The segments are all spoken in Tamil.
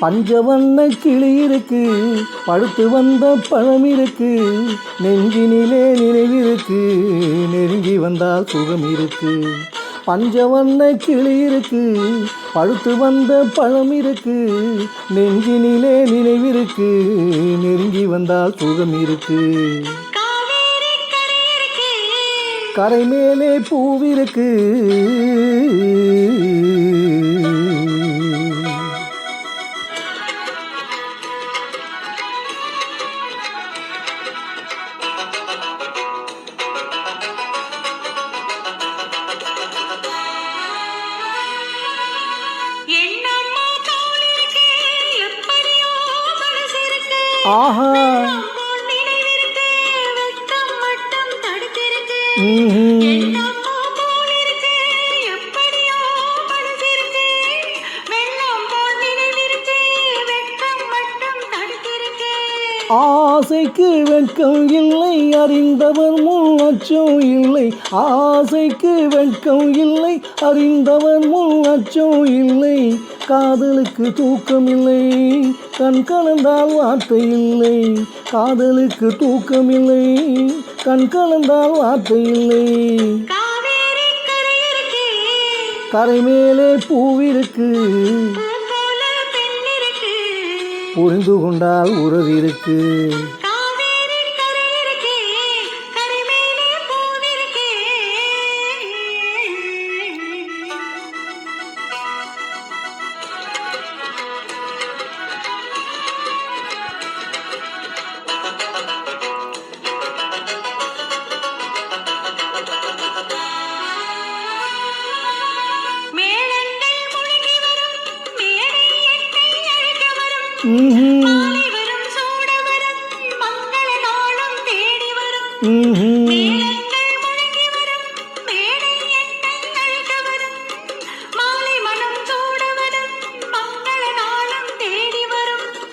பஞ்சவண்ண கிளி இருக்கு பழுத்து வந்த பழம் இருக்கு நெஞ்சினிலே நினைவிருக்கு நெருங்கி வந்தால் சுகம் இருக்கு. பஞ்சவண்ண கிளி இருக்கு பழுத்து வந்த பழம் இருக்கு நெஞ்சினிலே நினைவிருக்கு நெருங்கி வந்தால் சுகம் இருக்கு. இருக்கு கரை மேலே பூவிருக்கு ஆஹா. ஆசைக்கு வெட்கம் இல்லை அறிந்தவர் முன் அச்சம் இல்லை. ஆசைக்கு வெட்கம் இல்லை அறிந்தவர் முன் அச்சம் இல்லை. காதலுக்கு தூக்கம் இல்லை. கண் கலந்தால் வார்த்தை இல்லை காதலுக்கு தூக்கம் இல்லை கண் கலந்தால் வார்த்தை இல்லை கரை மேலே பூவிருக்கு புரிந்து கொண்டால் உறவிருக்கு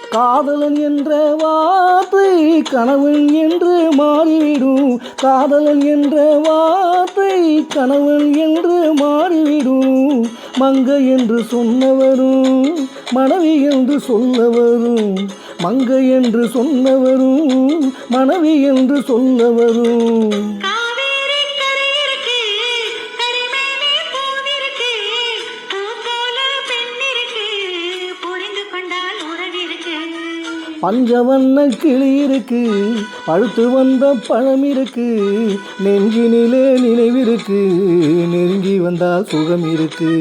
காதலன் என்ற வார்த்தை கணவன் என்று மாறிவிடும். காதலன் என்ற வார்த்தை கணவன் என்று மாறிவிடும். மங்கை என்று சொன்னவரும் மனைவி என்று சொல்லவரும் மங்கை என்று சொன்னவரும் மனைவி என்று சொல்லவரும். பஞ்சவண்ண கிளி இருக்கு பழுத்து வந்த பழம் இருக்கு நெஞ்சினிலே நினைவிருக்கு நெருங்கி வந்தால் சுகம் இருக்கு.